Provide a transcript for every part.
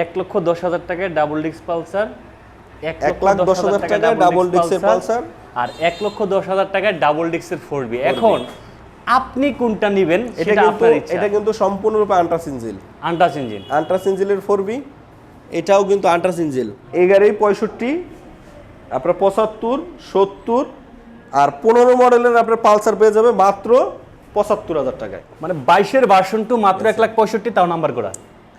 এক লক্ষ দশ হাজার টাকায় ডাবল ডিক্স পালসার এক লাখ দশ হাজার টাকায় ডাবল ডিক্সের পালসার আর এক লক্ষ দশ হাজার টাকায় ডাবল ডিক্সের ফোর বি এখন আপনি কোনটা নেবেন এটা সেটা কিন্তু আপনার ইচ্ছা। এটা কিন্তু সম্পূর্ণরূপে আন্ট্রাস ইঞ্জিল আন্টাস ইঞ্জিন আন্ট্রাস ইঞ্জিলের ফোর বি এটাও কিন্তু আন্ট্রাস ইঞ্জিল এই গাড়ি পঁয়ষট্টি আপনার পঁচাত্তর সত্তর আর পনেরো মডেলের আপনার পালসার পেয়ে যাবে মাত্র পঁচাত্তর হাজার টাকায়। মানে বাইশের ভার্সন টু মাত্র এক লাখ পঁয়ষট্টি তাও নাম্বার করা।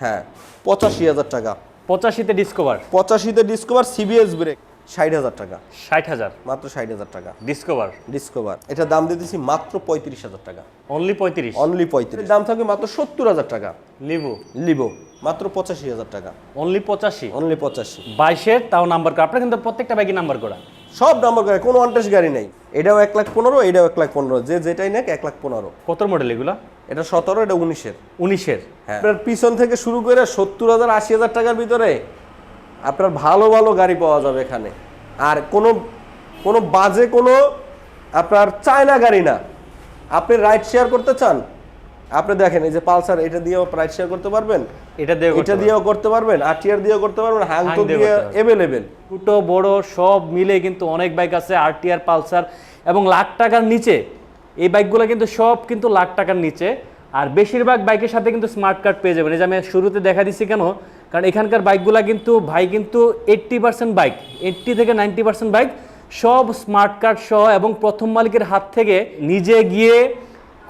হ্যাঁ। পঁচাশি হাজার টাকা। পঁচাশিতে ডিসকভার পঁচাশিতে ডিসকভার সিবিএস ব্রেক ষাট হাজার টাকা। ষাট হাজার। মাত্র ষাট হাজার টাকা। ডিসকভার ডিসকভার এটা দাম দিতেছি মাত্র পঁয়ত্রিশ হাজার টাকা। অনলি পঁয়ত্রিশ। অনলি পঁয়ত্রিশ। দাম থাকবে মাত্র সত্তর হাজার টাকা। Livo Livo. মাত্র পঁচাশি হাজার টাকা। অনলি পঁচাশি। অনলি পঁচাশি। বাইশের তাও নাম্বার করা। আপনার কিন্তু প্রত্যেকটা বাইকে নাম্বার করা। সব নাম্বার গাড়ি কোনো অনটেস্ট গাড়ি নেই। এটাও এক লাখ পনেরো এটাও এক লাখ পনেরো। যে যেটাই নেক এক লাখ পনেরো। কত মডেল এগুলা? এটা সতেরো এটা উনিশের। উনিশের। হ্যাঁ। আপনার পিছন থেকে শুরু করে সত্তর হাজার আশি হাজার টাকার ভিতরে আপনার ভালো ভালো গাড়ি পাওয়া যাবে এখানে। আর কোনো কোনো বাজে কোনো আপনার চায়না গাড়ি না। আপনি রাইড শেয়ার করতে চান? আপনি দেখেন এই যে পালসার এটা দিয়েও রাইড শেয়ার করতে পারবেন? এটা দিয়ে এটা দিয়েও করতে পারবেন? আরটিআর দিয়েও করতে পারবেন? হ্যাং তো হাং দিয়ে করতে ছোট বড় সব মিলে কিন্তু অনেক বাইক আছে আর আরটিআর পালসার এবং লাখ টাকার নিচে এই বাইকগুলো কিন্তু সব কিন্তু লাখ টাকার নিচে। আর বেশিরভাগ বাইকের সাথে কিন্তু স্মার্ট কার্ড পেয়ে যাবেন। এই যে আমি শুরুতে দেখা দিচ্ছি কেন? কারণ এখানকার বাইকগুলো কিন্তু ভাই কিন্তু এইট্টি পার্সেন্ট বাইক এইট্টি থেকে নাইনটি পার্সেন্ট বাইক সব স্মার্ট কার্ড সহ এবং প্রথম মালিকের হাত থেকে নিজে গিয়ে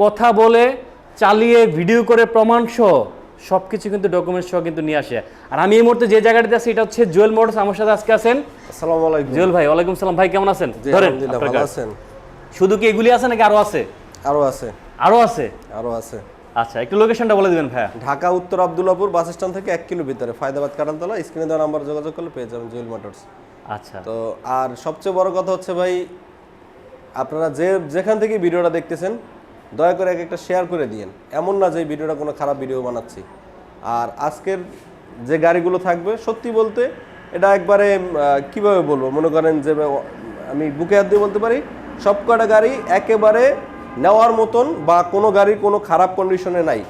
কথা বলে চালিয়ে ভিডিও করে প্রমাণ সহ সব কিছু কিন্তু ডকুমেন্টস সহ কিন্তু নিয়ে আসে। আর আমি এই মুহূর্তে যে জায়গাটাতে আছি এটা হচ্ছে জুয়েল মোটরস। আমার সাথে আজকে আছেন? আসসালামু আলাইকুম। জুয়েল ভাই ওয়ালাইকুম সালাম। ভাই কেমন আছেন? ধরেন। আছেন? শুধু কি এগুলি আছে নাকি আরও আছে? আরও আছে। আরও আছে? আরও আছে। আচ্ছা একটু লোকেশনটা বলে দিবেন ভাইয়া। ঢাকা উত্তর আব্দুল্লাপুর বাস স্ট্যান্ড থেকে এক কিলো ভিতরে ফায়দাবাদ কাটানতলা স্ক্রিনে দেওয়া নাম্বার যোগাযোগ করলে পেয়ে যাবেন জুয়েল মোটরস। আচ্ছা। তো আর সবচেয়ে বড় কথা হচ্ছে ভাই আপনারা যে যেখান থেকে ভিডিওটা দেখতেছেন দয়া করে এক একটা শেয়ার করে দিয়েন। এমন না যে ভিডিওটা কোনো খারাপ ভিডিও বানাচ্ছি। আর আজকের যে গাড়িগুলো থাকবে সত্যি বলতে এটা একবারে কীভাবে বলব? মনে করেন যে আমি বুকে হাত দিয়ে বলতে পারি সব কটা গাড়ি একেবারে নেওয়ার মতন বা কোনো গাড়ির কোনো খারাপ কন্ডিশনে নাই।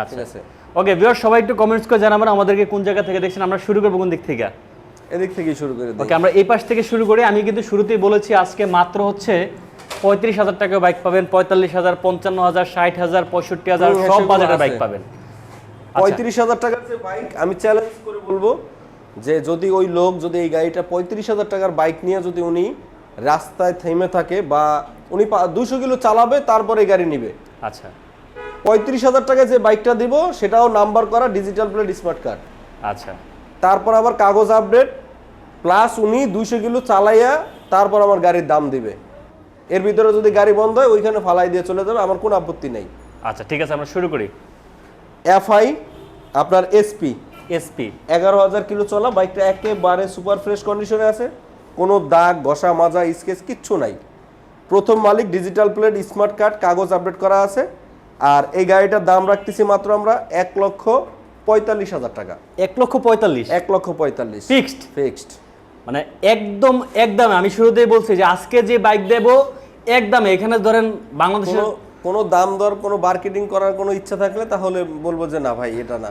আচ্ছা। ঠিক আছে? ওকে ভিউয়ার সবাই একটু কমেন্টস করে জানাবেন আমাদেরকে কোন জায়গা থেকে দেখছেন আমরা শুরু করব কোন দিক থেকে? এদিক থেকেই শুরু করে দিই। ওকে আমরা এই পাশ থেকে শুরু করি। আমি কিন্তু শুরুতেই বলেছি আজকে মাত্র হচ্ছে পঁয়ত্রিশ হাজার টাকা বাইক পাবেন পঁয়তাল্লিশ হাজার পঞ্চান্ন হাজার ষাট হাজার পঁয়ষট্টি হাজার সব বাজেটের বাইক পাবেন। পঁয়ত্রিশ হাজার টাকার যে বাইক আমি চ্যালেঞ্জ করে বলব যে যদি ওই লোক যদি এই গাড়িটা পঁয়ত্রিশ হাজার টাকার বাইক নিয়ে যদি উনি রাস্তায় থেমে থাকে বা উনি দুশো কিলো চালাবে তারপরে গাড়ি নিবে। আচ্ছা। পঁয়ত্রিশ হাজার টাকায় যে বাইকটা দিব সেটাও নাম্বার করা ডিজিটাল প্লেট স্মার্ট কার্ড। আচ্ছা। তারপর আবার কাগজ আপডেট প্লাস উনি দুইশো কিলো চালাইয়া তারপর আমার গাড়ির দাম দিবে। এর ভিতরে যদি গাড়ি বন্ধ হয় ওইখানে ফালাই দিয়ে চলে যাবে আমার কোনো আপত্তি নেই। আচ্ছা ঠিক আছে আমরা শুরু করি। এফআই আপনার এসপি। এসপি। এগারো হাজার কিলো চলা বাইকটা একেবারে সুপার ফ্রেশ কন্ডিশনে আছে। কোনো দাগ ঘষা মাজা স্কেচ কিচ্ছু নাই। প্রথম মালিক ডিজিটাল প্লেট স্মার্ট কার্ড কাগজ আপডেট করা আছে। আর এই গাড়িটার দাম রাখতেছি মাত্র আমরা এক লক্ষ পঁয়তাল্লিশ হাজার টাকা। এক লক্ষ পঁয়তাল্লিশ? এক লক্ষ পঁয়তাল্লিশ। ফিক্সড? ফিক্সড। মানে একদম একদম আমি শুরুতেই বলছি যে আজকে যে বাইক দেব একদম এখানে ধরেন বাংলাদেশের কোনো দাম দর কোনো মার্কেটিং করার কোনো ইচ্ছা থাকলে তাহলে বলব যে না ভাই এটা না।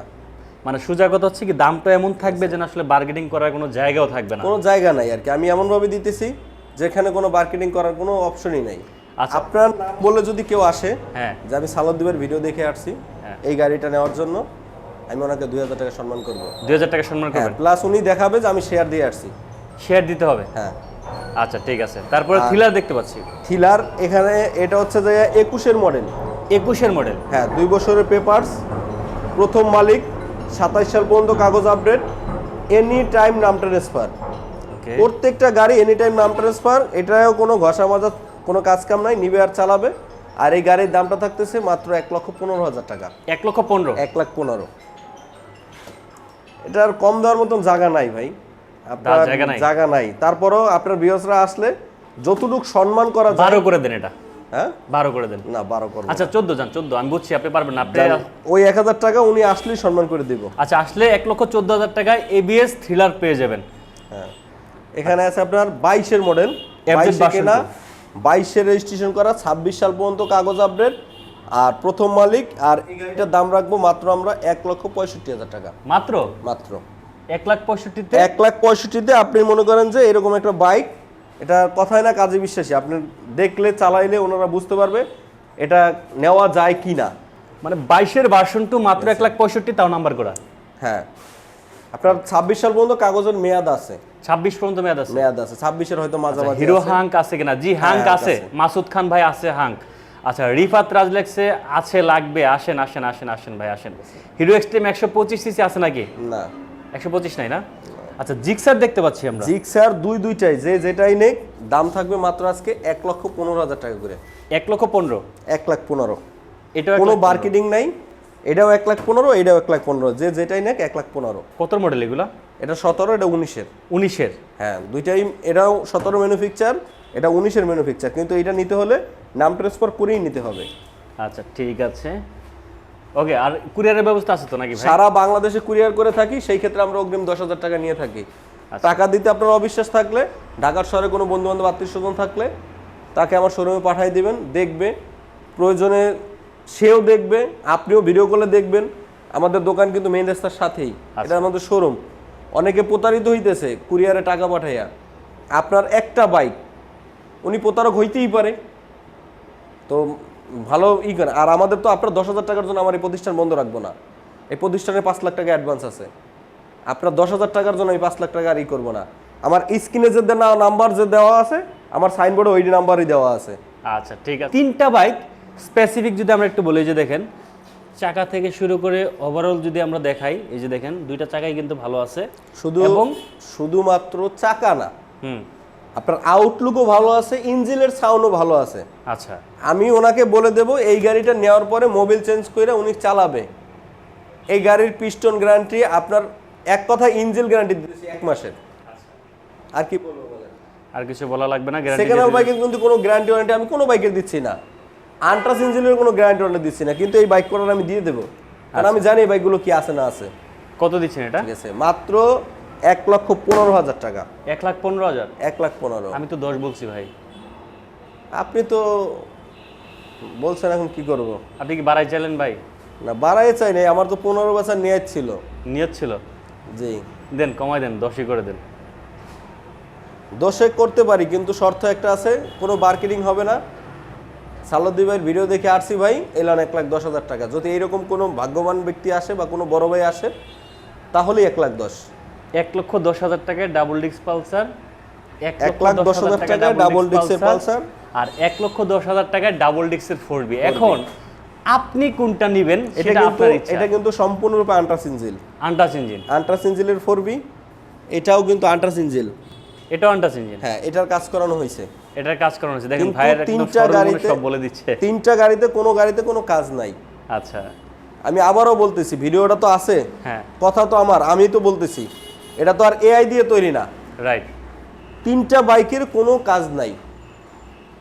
মানে সুজাগত হচ্ছে কি দামটা এমন থাকবে যেন আসলে বার্গেনিং করার কোনো জায়গাও থাকবে না। কোনো জায়গা নাই আর কি। আমি এমনভাবে দিতেছি যেখানে কোনো মার্কেটিং করার কোনো অপশনই নাই। আচ্ছা। আপনার নাম বলে যদি কেউ আসে হ্যাঁ। যে আমি সালাদ্দিবের ভিডিও দেখে আসছি হ্যাঁ। এই গাড়িটা নেওয়ার জন্য আমি ওনাকে দুই হাজার টাকা সম্মান করব। দুই হাজার টাকা সম্মান হ্যাঁ করবেন? প্লাস উনি দেখাবে যে আমি শেয়ার দিয়ে আসছি। শেয়ার দিতে হবে? হ্যাঁ। আচ্ছা ঠিক আছে। তারপরে থ্রিলার দেখতে পাচ্ছি। থিলার এখানে এটা হচ্ছে যে একুশের মডেল একুশের মডেল হ্যাঁ দুই বছরের পেপারস প্রথম মালিক সাতাইশ সাল পর্যন্ত কাগজ আপডেট এনি টাইম নাম ট্রান্সফার প্রত্যেকটা গাড়ি এনি টাইম নাম ট্রান্সফার এটাও কোনো ঘষা মাজা কোনো কাজ কাম নাই নিবে আর চালাবে। আর এই গাড়ির দামটা থাকতেছে মাত্র এক লক্ষ পনেরো হাজার টাকা। এক লক্ষ পনেরো? এক লাখ পনেরো। এটার কম দেওয়ার মতন জায়গা নাই ভাই। আপনার জায়গা নাই? তারপরও আপনার বিয়সরা আসলে যতটুকু সম্মান করা যায় বারো করে দেন এটা। হ্যাঁ? বারো করে দেন। না বারো করব আচ্ছা চোদ্দ যান চোদ্দ। আমি বুঝছি আপনি পারবেন না। আপনি ওই এক হাজার টাকা উনি আসলেই সম্মান করে দিব। আচ্ছা আসলে এক লক্ষ চোদ্দ হাজার টাকায় এবিএস থ্রিলার পেয়ে যাবেন। হ্যাঁ। এখানে আছে আপনার বাইশের মডেল বাইশে কেনা বাইশে রেজিস্ট্রেশন করা ছাব্বিশ সাল পর্যন্ত কাগজ আপডেট আর প্রথম মালিক আর এই গাড়িটার দাম রাখব মাত্র আমরা এক লক্ষ পঁয়ষট্টি হাজার টাকা। মাত্র? মাত্র। এক লাখ পঁয়ষট্টিতে? এক লাখ পঁয়ষট্টিতে আপনি মনে করেন যে এরকম একটা বাইক এটা কথায় না কাজে বিশ্বাসী। আপনি দেখলে চালাইলে ওনারা বুঝতে পারবে এটা নেওয়া যায় কি না। মানে বাইশের ভার্সন টু মাত্র এক লাখ পঁয়ষট্টি তাও নাম্বার করা। হ্যাঁ। আপনার ছাব্বিশ সাল পর্যন্ত কাগজের মেয়াদ আছে। ছাব্বিশ পর্যন্ত মেয়াদ আছে। মেয়াদ আছে। ছাব্বিশের হয়তো মাঝামাঝি হিরো হাঙ্ক আছে কিনা? জি হাঙ্ক হাঙ্ক আছে। মাসুদ খান ভাই আছে হাঙ্ক। আচ্ছা রিফাত রাজলেক্সে আছে লাগবে। আসেন আসেন আসেন আসেন ভাই আসেন। হিরো এক্সট্রিম একশো পঁচিশ সিসি আছে নাকি? না। একশো পঁচিশ নাই না? আচ্ছা জিক্সার দেখতে পাচ্ছি আমরা। জিক্সার দুই দুইটাই যে যেটাই নেই দাম থাকবে মাত্র আজকে এক লক্ষ পনেরো হাজার টাকা করে। এক লক্ষ পনেরো? এক লাখ পনেরো। এক কোনো মার্কেটিং নাই এটাও এক লাখ পনেরো এটাও এক লাখ পনেরো যে যেটাই নেক এক লাখ পনেরো। কত মডেল এগুলা? এটা সতেরো এটা উনিশের। উনিশের? হ্যাঁ দুইটাই এটাও সতেরো ম্যানুফ্যাকচার এটা উনিশের ম্যানুফ্যাকচার কিন্তু এটা নিতে হলে নাম ট্রান্সফার করেই নিতে হবে। আচ্ছা ঠিক আছে। ওকে আর কুরিয়ারের ব্যবস্থা আছে তো নাকি সারা বাংলাদেশে কুরিয়ার করে থাকি সেই ক্ষেত্রে আমরা অগ্রিম দশ হাজার টাকা নিয়ে থাকি। আচ্ছা। টাকা দিতে আপনার অবিশ্বাস থাকলে ঢাকার শহরে কোনো বন্ধু বান্ধব আত্মীয় স্বজন থাকলে তাকে আমার শোরুমে পাঠিয়ে দিবেন দেখবে প্রয়োজনে সেও দেখবে আপনিও ভিডিও কলে দেখবেন। আমাদের দোকান কিন্তু মেইন রাস্তার সাথেই আচ্ছা। এটা আমাদের শোরুম অনেকে প্রতারিত হইতেছে কুরিয়ারে টাকা পাঠাইয়া। আপনার একটা বাইক উনি প্রতারক হইতেই পারে। তো ভালো ই করে। আর আমাদের তো আপনার দশ হাজার টাকার জন্য আমার এই প্রতিষ্ঠান বন্ধ রাখব না। এই প্রতিষ্ঠানে পাঁচ লাখ টাকা অ্যাডভান্স আছে। আপনার দশ হাজার টাকার জন্য আমি পাঁচ লাখ টাকা আর ই করব না। আমার স্ক্রিনে যে দেওয়া নাম্বার যে দেওয়া আছে আমার সাইনবোর্ডে ওই নাম্বারই দেওয়া আছে। আচ্ছা ঠিক আছে। তিনটা বাইক স্পেসিফিক যদি আমরা একটু বলি এই যে দেখেন চাকা থেকে শুরু করে ওভারঅল যদি আমরা দেখাই এই যে দেখেন দুইটা চাকাই কিন্তু ভালো আছে। শুধু এবং শুধুমাত্র চাকা না। হুম। আপনার আউটলুকও ভালো আছে ইঞ্জিনের সাউন্ডও ভালো আছে। আচ্ছা। আমি ওনাকে বলে দেব এই গাড়িটা নেওয়ার পরে মোবিল চেঞ্জ করে উনি চালাবে। এই গাড়ির পিস্টন গ্যারান্টি আপনার এক কথা ইঞ্জিন গ্যারান্টি দিতেছি এক মাসের। আর কি বলব আর কিছু বলা লাগবে না? গ্যারান্টি সেকেন্ড হ্যান্ড বাইকের কিন্তু কোনো গ্যারান্টি ওয়ারেন্টি আমি কোনো বাইকের দিচ্ছি না। আন্ট্রাস ইঞ্জিনের কোনো গ্যারান্টি ওয়ারেন্টি দিচ্ছি না কিন্তু এই বাইক করার আমি দিয়ে দেবো। কারণ আমি জানি এই বাইকগুলো কি আছে না আছে। কত দিচ্ছেন এটা? ঠিক আছে মাত্র এক লক্ষ পনেরো হাজার টাকা। এক লাখ পনেরো হাজার? এক লাখ পনেরো। আমি তো দশ বলছি ভাই। আপনি তো বলছেন এখন কি করব? আপনি কি বাড়াই চাইলেন ভাই? না বাড়াই চাই নাই আমার তো পনেরো বছর নিয়ে ছিল। নিয়ত ছিল? জি। দেন কমাই দেন দশই করে দেন। দশে করতে পারি কিন্তু শর্ত একটা আছে কোনো মার্কেটিং হবে না। সালদ্দি ভাইয়ের ভিডিও দেখে আসছি ভাই এলান এক লাখ দশ হাজার টাকা। যদি এইরকম কোনো ভাগ্যবান ব্যক্তি আসে বা কোনো বড় ভাই আসে তাহলেই এক লাখ দশ। এক লক্ষ দশ হাজার টাকায় ডাবল ডিস্ক পালসার এক লাখ দশ হাজার টাকায় ডাবল ডিস্কের পালসার আর এক লক্ষ দশ হাজার টাকায় ডাবল ডিস্কের ফোর বি এখন আপনি কোনটা নিবেন এটা কিন্তু এটা কিন্তু সম্পূর্ণরূপে আন্ট্রাস ইঞ্জিল আন্টাস ইঞ্জিন আন্ট্রাস ইঞ্জিলের ফোর বি এটাও কিন্তু আন্ট্রাস ইঞ্জিল এটাও আন্টাস ইঞ্জিন হ্যাঁ এটার কাজ করানো হয়েছে। এটার কাজ করানো হচ্ছে দেখেন ভাইয়ের তিনটা গাড়িতে- সব বলে দিচ্ছে। তিনটা গাড়িতে কোনো গাড়িতে কোনো কাজ নাই। আচ্ছা। আমি আবারও বলতেছি ভিডিওটা তো আছে। হ্যাঁ। কথা তো আমার আমি তো বলতেছি। এটা তো আর এআই দিয়ে তৈরি না। রাইট তিনটা বাইকের কোনো কাজ নাই।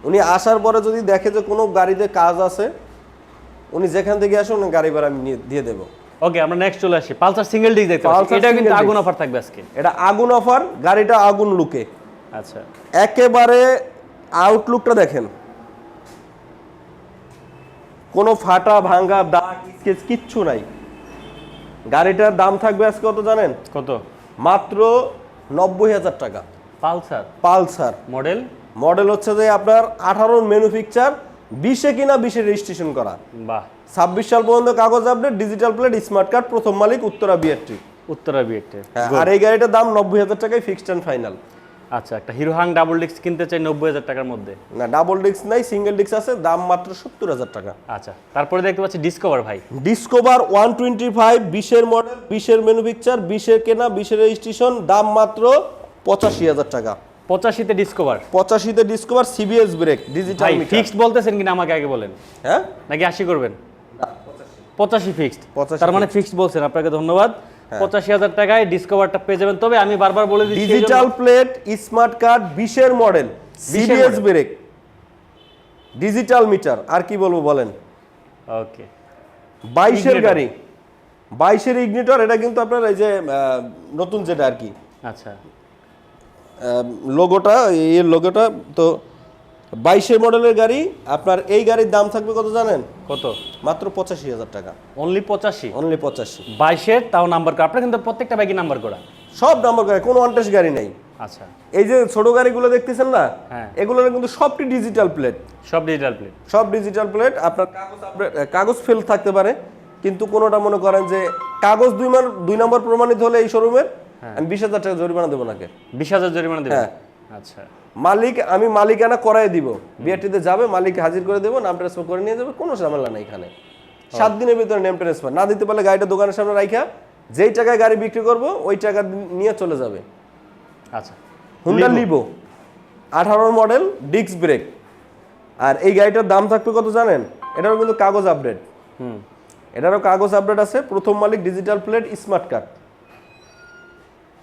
উনি আসার পরে যদি দেখে যে কোনো গাড়িতে কাজ আছে উনি যেখান থেকে আসুন উনি গাড়ি ভাড়া আমি দিয়ে দেবো। ওকে আমরা নেক্সট চলে আসি। পালসার সিঙ্গেল ডিস্ক দেখতে পাচ্ছি। এটা কিন্তু আগুন অফার থাকবে আজকে। এটা আগুন অফার গাড়িটা আগুন লুকে। আচ্ছা। একেবারে আউটলুকটা দেখেন। কোনো ফাটা ভাঙ্গা দাগ স্কেচ কিচ্ছু নাই। গাড়িটার দাম থাকবে আজকে কত জানেন? কত? মাত্র নব্বই হাজার টাকা। পালসার? পালসার। মডেল? মডেল হচ্ছে যে আপনার আঠারো ম্যানুফ্যাকচার বিশে কিনা বিশে রেজিস্ট্রেশন করা। বাহ। ছাব্বিশ সাল পর্যন্ত কাগজ update digital plate smart card প্রথম মালিক উত্তরা বিআরটি উত্তরা বিআরটি আর এই গাড়িটার দাম নব্বই হাজার টাকায় ফিক্সড অ্যান্ড ফাইনাল আচ্ছা একটা হিরো হাং ডাবল ডিস্ক কিনতে চাই নব্বই হাজার টাকার মধ্যে। না ডাবল ডিস্ক নাই সিঙ্গেল ডিস্ক আছে দাম মাত্র সত্তর হাজার টাকা। আচ্ছা তারপরে দেখতে পাচ্ছি ডিসকভার ভাই। ডিসকভার ওয়ান টোয়েন্টি ফাইভ বিশের মডেল বিশের ম্যানুফ্যাকচার বিশের কেনা বিশের রেজিস্ট্রেশন দাম মাত্র পঁচাশি হাজার টাকা। পঁচাশিতে discover পঁচাশিতে discover CBS brake digital fixed বলতেছেন কিনা আমাকে আগে বলেন? হ্যাঁ? নাকি আশি করবেন? পঁচাশি। ফিক্সড 85 তার মানে ফিক্সড বলছেন আপনাকে ধন্যবাদ। পঁচাশি হাজার টাকায় ডিসকভারটা পেয়ে যাবেন। তবে আমি বারবার বলে দিচ্ছি ডিজিটাল প্লেট স্মার্ট কার্ড বিশের model CBS brake digital meter আর কি বলব বলেন? ওকে বাইশের গাড়ি। বাইশের ইগনিটর এটা কিন্তু আপনার এই যে নতুন যেটা আর কি। আচ্ছা। লোগোটা এর লোগোটা তো বাইশের মডেলের গাড়ি আপনার এই গাড়ির দাম থাকবে কত জানেন? কত? মাত্র পঁচাশি হাজার টাকা। অনলি পঁচাশি? অনলি পঁচাশি। বাইশের তাও নাম্বার করা। আপনার কিন্তু প্রত্যেকটা বাইকে নাম্বার করা। সব নাম্বার গাড়ি কোনো অনটেস গাড়ি নেই। আচ্ছা। এই যে ছোট গাড়িগুলো দেখতেছেন না হ্যাঁ। এগুলোর কিন্তু সবটি ডিজিটাল প্লেট সব ডিজিটাল প্লেট সব ডিজিটাল প্লেট আপনার কাগজ কাগজ ফেল থাকতে পারে কিন্তু কোনোটা মনে করেন যে কাগজ দুই মান দুই নম্বর প্রমাণিত হলে এই শোরুমের আমি বিশ হাজার টাকা জরিমানা দেবো নাকি? বিশ হাজার জরিমানা দেবেন? হ্যাঁ। আচ্ছা। মালিক আমি মালিকানা করাই দিব। বিআরটিতে যাবে মালিক হাজির করে দেবো নাম ট্রান্সফার করে নিয়ে যাবে কোনো ঝামেলা নেই এখানে। সাত দিনের ভিতরে নেম ট্রান্সফার না দিতে পারলে গাড়িটা দোকানের সামনে রাখা যেই টাকায় গাড়ি বিক্রি করব ওই টাকা নিয়ে চলে যাবে। আচ্ছা। হুন্ডা লিবো আঠারো মডেল ডিস্ক ব্রেক আর এই গাড়িটার দাম থাকবে কত জানেন? এটারও কিন্তু কাগজ আপডেট হুম। এটারও কাগজ আপডেট আছে প্রথম মালিক digital plate smart card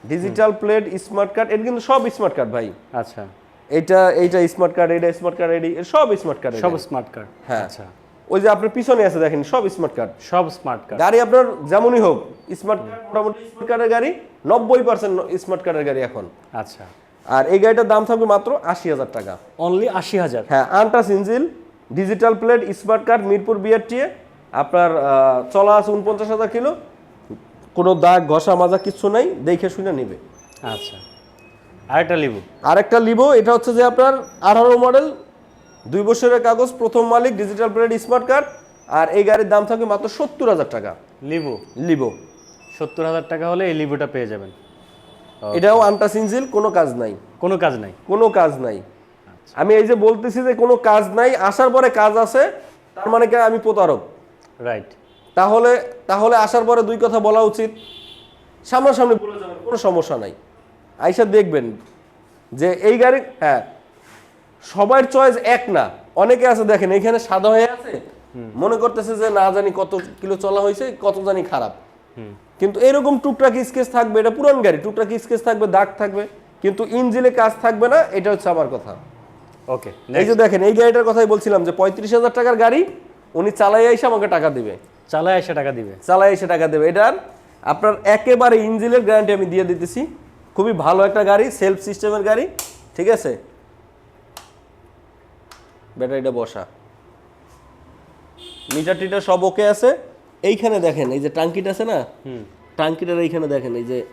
digital plate smart card এটা কিন্তু সব স্মার্ট কার্ড ভাই। আচ্ছা। এইটা এইটা স্মার্ট কার্ড এইটা স্মার্ট কার্ড এডি সব স্মার্ট কার্ড সব স্মার্ট কার্ড হ্যাঁ। আচ্ছা। ওই যে আপনার পিছনে আছে দেখেন সব স্মার্ট কার্ড সব স্মার্ট কার্ড গাড়ি আপনার যেমনই হোক স্মার্ট কার্ড মোটামুটি স্মার্ট কার্ডের গাড়ি নব্বই পার্সেন্ট স্মার্ট কার্ডের গাড়ি এখন। আচ্ছা। আর এই গাড়িটার দাম থাকবে মাত্র আশি হাজার টাকা। অনলি আশি হাজার? হ্যাঁ আন্টাস ইঞ্জিল digital plate smart card Mirpur BRTA আপনার চলা আছে উনপঞ্চাশ হাজার কিলো। কোনো দাগ ঘষা মাজা কিচ্ছু নাই দেখে শুনে নিবে। আচ্ছা। আরেকটা লিবু। আরেকটা লিবো এটা হচ্ছে যে আপনার আঠারো মডেল দুই বছরের কাগজ প্রথম মালিক ডিজিটাল প্লেট স্মার্ট কার্ড আর এই গাড়ির দাম থাকবে মাত্র সত্তর হাজার টাকা। লিবু? লিবো। সত্তর হাজার টাকা হলে এই লিবুটা পেয়ে যাবেন। এটাও আন্টাস ইঞ্জিল কোনো কাজ নাই। কোনো কাজ নাই? কোনো কাজ নাই। আমি এই যে বলতেছি যে কোনো কাজ নাই আসার পরে কাজ আছে তার মানে কি আমি প্রতারক? রাইট তাহলে তাহলে আসার পরে দুই কথা বলা উচিত। সামনাসামনি বলে যাবেন কোনো সমস্যা নাই। আইসা দেখবেন যে এই গাড়ি হ্যাঁ সবার চয়েস এক না। অনেকে আছে দেখেন এখানে সাদা হয়ে আছে মনে করতেছে যে না জানি কত কিলো চলা হয়েছে কত জানি খারাপ। কিন্তু এরকম টুকটাক স্কেচ থাকবে এটা পুরান গাড়ি টুকটাক স্কেচ থাকবে দাগ থাকবে কিন্তু ইঞ্জিনে কাজ থাকবে না এটা হচ্ছে আমার কথা। ওকে এই যে দেখেন এই গাড়িটার কথাই বলছিলাম যে পঁয়ত্রিশ হাজার টাকার গাড়ি উনি চালাই এসে আমাকে টাকা দিবে। চালায় এসে টাকা দিবে। চালাই এসে টাকা দেবে। এটার আপনার একেবারে ইঞ্জিনের গ্যারান্টি আমি দিয়ে দিতেছি। খুবই ভালো একটা গাড়ি সেলফ সিস্টেমের গাড়ি ঠিক আছে? ব্যাটারিটা বসা। মিটার টিটার সব ওকে আছে। এইখানে দেখেন এই যে টাঙ্কিটা আছে না? হুম। টাঙ্কিটার এইখানে দেখেন এই যে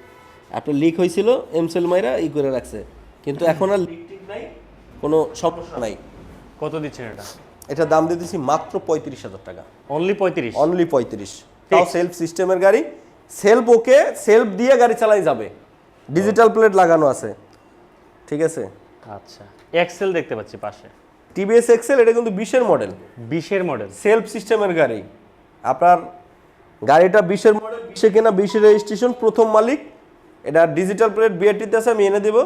আপনার লিক হয়েছিল এমসেল মাইরা ই করে রাখছে। কিন্তু এখন আর লিক টিক নাই কোনো সমস্যা নাই। কত দিচ্ছেন এটা? এটা দাম দিয়ে দিতেছি মাত্র পঁয়ত্রিশ হাজার টাকা। অনলি পঁয়ত্রিশ? অনলি পঁয়ত্রিশ। তাও সেলফ সিস্টেমের গাড়ি। সেলফ ওকে সেলফ দিয়ে গাড়ি চালাই যাবে। ডিজিটাল প্লেট লাগানো আছে। ঠিক আছে? আচ্ছা এক্সেল দেখতে পাচ্ছি পাশে। টিভিএস এক্সেল এটা কিন্তু বিশের মডেল বিশের মডেল সেলফ সিস্টেমের গাড়ি। আপনার গাড়িটা বিশের মডেল বিশে কেনা বিশের রেজিস্ট্রেশন প্রথম মালিক। এটা ডিজিটাল প্লেট বিআরটিতে আছে আমি এনে দেবো।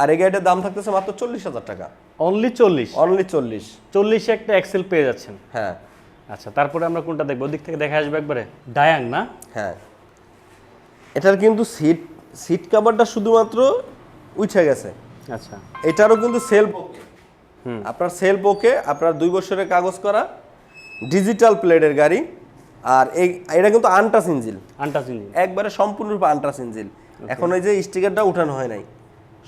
আর এই গাড়িটার দাম থাকতেছে মাত্র চল্লিশ হাজার টাকা। অনলি চল্লিশ? অনলি চল্লিশ। চল্লিশে একটা এক্সেল পেয়ে যাচ্ছেন। হ্যাঁ। আচ্ছা তারপরে আমরা কোনটা দেখব? ওদিক থেকে দেখা আসবে একবারে। ডায়াং না? হ্যাঁ। এটার কিন্তু সিট সিট কাভারটা শুধুমাত্র উঠে গেছে। আচ্ছা। এটারও কিন্তু সেল সেলফ ওকে আপনার সেলফ ওকে আপনার দুই বছরের কাগজ করা ডিজিটাল প্লেটের গাড়ি আর এই এটা কিন্তু আনটাস ইঞ্জিল আনটাচ ইঞ্জিন একবারে সম্পূর্ণরূপে আনটাস ইঞ্জিল এখন এই যে স্টিকারটা উঠানো হয় নাই।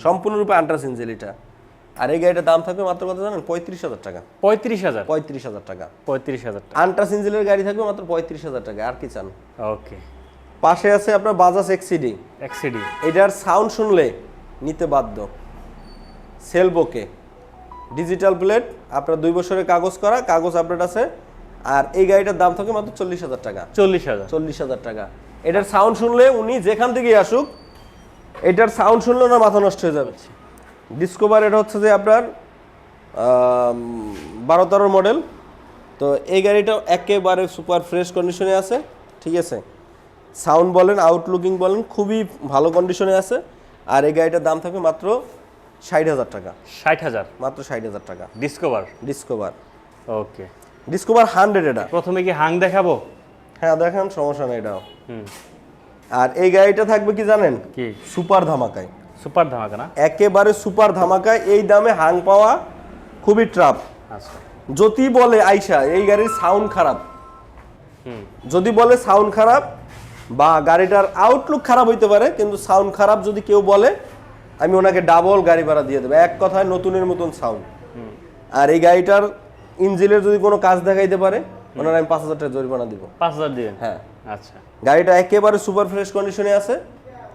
সম্পূর্ণরূপে আনটাস ইঞ্জিল এটা আর এই গাড়িটার দাম থাকবে মাত্র কত জানেন? পঁয়ত্রিশ হাজার টাকা। পঁয়ত্রিশ হাজার? পঁয়ত্রিশ হাজার টাকা। পঁয়ত্রিশ হাজার টাকা। ইঞ্জিলের গাড়ি থাকবে মাত্র পঁয়ত্রিশ হাজার টাকা। আর কি চান? ওকে। পাশে আছে আপনার বাজাজ এক্সিডি এক্সিডি এটার সাউন্ড শুনলে নিতে বাধ্য। Sell bouquet. ডিজিটাল প্লেট আপনার দুই বছরের কাগজ করা কাগজ আপডেট আছে। আর এই গাড়িটার দাম থাকে মাত্র চল্লিশ হাজার টাকা। চল্লিশ হাজার। চল্লিশ হাজার টাকা। এটার সাউন্ড শুনলে উনি যেখান থেকেই আসুক এটার সাউন্ড শুনলে না মাথা নষ্ট হয়ে যাবে। ডিসকভার এটা হচ্ছে যে আপনার বারো তেরোর মডেল তো এই গাড়িটা একেবারে সুপার ফ্রেশ কন্ডিশনে আছে ঠিক আছে? সাউন্ড বলেন আউটলুকিং বলেন খুবই ভালো কন্ডিশনে আছে। আর এই গাড়িটার দাম থাকবে মাত্র ষাট হাজার টাকা। ষাট হাজার? মাত্র ষাট হাজার টাকা। Discover discover okay discover hundred এটা প্রথমে কি হাং দেখাবো? হ্যাঁ দেখেন সমস্যা নেই এটাও। হুম। আর এই গাড়িটা থাকবে কি জানেন? কি? সুপার ধামাকায় সুপার ধামাকা না? একেবারে সুপার ধামাকায় এই দামে হাং পাওয়া খুবই ট্রাপ আচ্ছা। যদি বলে আইসা এই গাড়ির সাউন্ড খারাপ। হুম। যদি বলে সাউন্ড খারাপ বা গাড়িটার আউটলুক খারাপ হইতে পারে কিন্তু সাউন্ড খারাপ যদি কেউ বলে আমি ওনাকে ডাবল গাড়ি ভাড়া দিয়ে দেবো। এক কথায় নতুনের মতন সাউন্ড আর এই গাড়িটার ইঞ্জিনের যদি কোনো কাজ দেখাইতে পারে ওনার আমি পাঁচ হাজার টাকা জরিমানা দিব। পাঁচ হাজার দিবেন হ্যাঁ। আচ্ছা। গাড়িটা একেবারে সুপার ফ্রেশ কন্ডিশনে আছে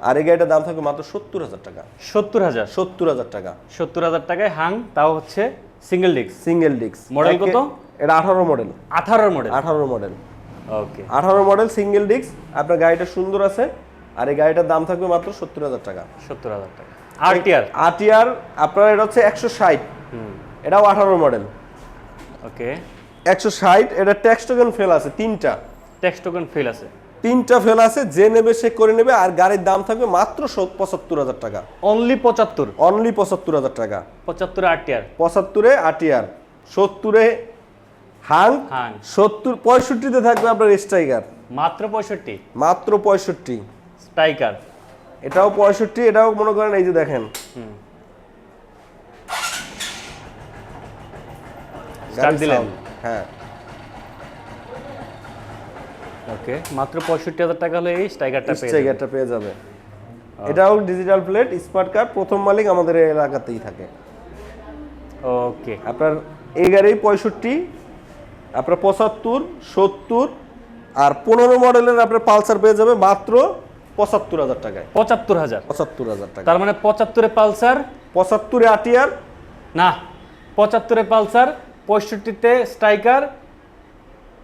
আর এই গাড়িটার দাম থাকবে মাত্র সত্তর হাজার টাকা। সত্তর হাজার? সত্তর হাজার টাকা। সত্তর হাজার টাকায় হাং তাও হচ্ছে single disc single disc Model কত? এটা আঠারো মডেল আঠারোর মডেল আঠারো মডেল ওকে আঠারো মডেল সিঙ্গেল ডিস্ক আপনার গাড়িটা সুন্দর আছে আর এই গাড়িটার দাম থাকবে মাত্র সত্তর হাজার টাকা। সত্তর হাজার টাকা। আরটিআর আটিআর আপনার এটা হচ্ছে একশো ষাট। এটাও আঠারো মডেল ওকে একশো ষাট এটা ট্যাক্স টোকেন ফেল আছে তিনটা। ট্যাক্স টোকেন ফেল আছে। তিনটা ফেল আছে যে নেবে সে করে নেবে আর গাড়ির দাম থাকবে মাত্র পঁচাত্তর হাজার টাকা। অনলি পঁচাত্তর। অনলি পঁচাত্তর হাজার টাকা। পঁচাত্তরে আরটিআর পঁচাত্তরে আটিআর সত্তরে হাং সত্তর পঁয়ষট্টিতে থাকবে আপনার স্ট্রাইকার মাত্র পঁয়ষট্টি। মাত্র পঁয়ষট্টি। স্ট্রাইকার এটাও পঁয়ষট্টি এটাও মনে করেন এই যে দেখেন। দিলেন? হ্যাঁ। ওকে মাত্র পঁয়ষট্টি হাজার টাকা হলে এই স্ট্রাইকারটা। স্ট্রাইকারটা পেয়ে যাবে। এটাও ডিজিটাল প্লেট স্মার্ট কার্ড প্রথম মালিক আমাদের এলাকাতেই থাকে। ওকে। আপনার এই গাড়ি পঁয়ষট্টি আপনার পঁচাত্তর সত্তর আর পনেরো মডেলের আপনার পালসার পেয়ে যাবে মাত্র পঁচাত্তর হাজার টাকায়। পঁচাত্তর হাজার? পঁচাত্তর হাজার টাকা। তার মানে পঁচাত্তরে পালসার? পঁচাত্তরে আটিয়ার না পঁচাত্তরে পালসার পঁয়ষট্টিতে স্ট্রাইকার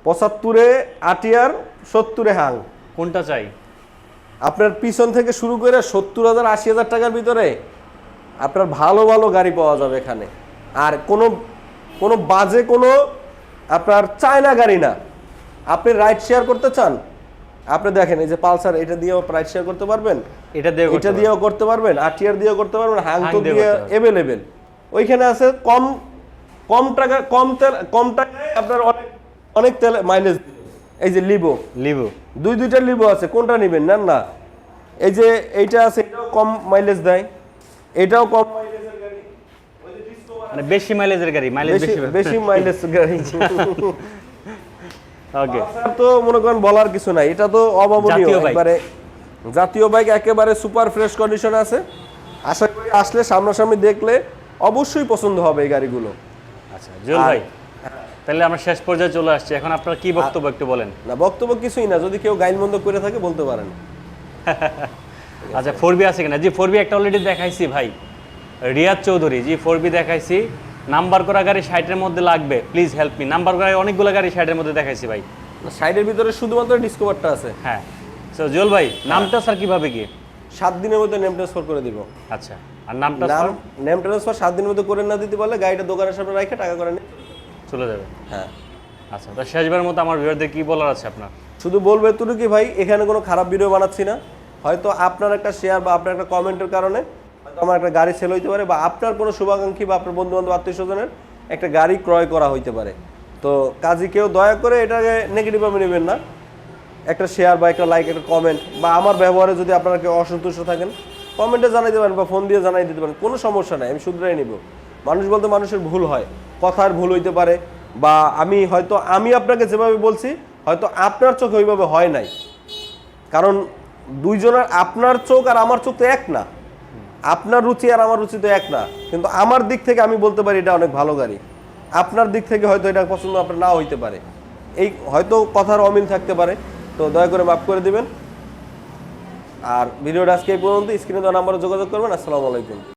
পঁচাত্তরে আটিয়ার সত্তরে হাং কোনটা চাই? আপনার পিছন থেকে শুরু করে সত্তর হাজার আশি হাজার টাকার ভিতরে আপনার ভালো ভালো গাড়ি পাওয়া যাবে এখানে। আর কোনো কোনো বাজে কোনো আপনার চায়না গাড়ি না। আপনি রাইড শেয়ার করতে চান? আপনি দেখেন এই যে পালসার এটা দিয়েও রাইড শেয়ার করতে পারবেন? এটা দিয়ে এটা দিয়েও করতে পারবেন আটিয়ার দিয়েও করতে পারবেন হাং তো দিয়ে। এভেলেবেল ওইখানে আছে কম কম টাকা কম তেল কম টাকায় আপনার অনেক অনেক তেল মাইলেজ এই যে লিবো লিবু দুই দুইটা লিবো আছে কোনটা নেবেন নেন না? এই যে এইটা আছে এটাও কম মাইলেজ দেয়। এটাও কম মাইলেজের গাড়ি। মানে বেশি মাইলেজের গাড়ি মাইলেজ বেশি বেশি মাইলেজ গাড়ি। ওকে তো মনে করেন বলার কিছু নাই এটা তো অভাবনীয়। একবারে জাতীয় বাইক একেবারে সুপার ফ্রেশ কন্ডিশন আছে। আশা করি আসলে সামনাসামনি দেখলে অবশ্যই পছন্দ হবে এই গাড়িগুলো। আচ্ছা জুয়েল ভাই তাহলে আমরা শেষ পর্যায়ে চলে আসছি। এখন আপনার কি বক্তব্য একটু বলেন? না বক্তব্য কিছুই না যদি কেউ গাইল মন্দ করে থাকে বলতে পারেন। আচ্ছা ফোর বি আছে কিনা? জি ফোর বি একটা অলরেডি দেখাইছি ভাই। Riyad Chowdhury G four B দেখাইছি। নাম্বার করা গাড়ি ষাটের মধ্যে লাগবে। প্লিজ হেল্প মি নাম্বার করা অনেকগুলো গাড়ি ষাটের মধ্যে দেখাইছি ভাই। সাইডের ভিতরে শুধুমাত্র ডিসকভারটা আছে। হ্যাঁ। সো জুয়েল ভাই নামটা স্যার কীভাবে কি সাত দিনের মধ্যে নেম ট্রান্সফার করে দিব। আচ্ছা। আর নাম স্যার? নেম ট্রান্সফার সাত দিনের মধ্যে করে না দিতে পারলে গাড়িটা দোকানের সামনে রাখে টাকা করে নিয়ে চলে যাবে? হ্যাঁ। আচ্ছা তো শেষবার মতো আমার ভিউয়ারদের কি বলার আছে আপনার? শুধু বলবে তুমি কি ভাই এখানে কোনো খারাপ ভিডিও বানাচ্ছি না। হয়তো আপনার একটা শেয়ার বা আপনার একটা কমেন্টের কারণে হয়তো আমার একটা গাড়ি সেল হইতে পারে বা আপনার কোনো শুভাকাঙ্ক্ষী বা আপনার বন্ধু বান্ধব আত্মীয় স্বজনের একটা গাড়ি ক্রয় করা হইতে পারে। তো কাজী কেউ দয়া করে এটাকে নেগেটিভভাবে নেবেন না। একটা শেয়ার বা একটা লাইক একটা কমেন্ট বা আমার ব্যবহারে যদি আপনারা কেউ অসন্তুষ্ট থাকেন কমেন্টে জানাই দেবেন বা ফোন দিয়ে জানাই দিতে পারেন, কোনো সমস্যা নাই, আমি শুধরাই নিব। মানুষ বলতে মানুষের ভুল হয় কথার ভুল হইতে পারে, বা আমি হয়তো, আমি আপনাকে যেভাবে বলছি, হয়তো আপনার চোখে ওইভাবে হয় নাই। কারণ দুইজনের আপনার চোখ আর আমার চোখ তো এক না। আপনার রুচি আর আমার রুচি তো এক না। কিন্তু আমার দিক থেকে আমি বলতে পারি এটা অনেক ভালো গাড়ি। আপনার দিক থেকে হয়তো এটা পছন্দ আপনার না হইতে পারে। এই হয়তো কথার অমিল থাকতে পারে। তো দয়া করে মাফ করে দিবেন। আর ভিডিওটা আজকে এই পর্যন্ত। স্ক্রিনে দেওয়া নাম্বারে যোগাযোগ করবেন। আসসালামু আলাইকুম।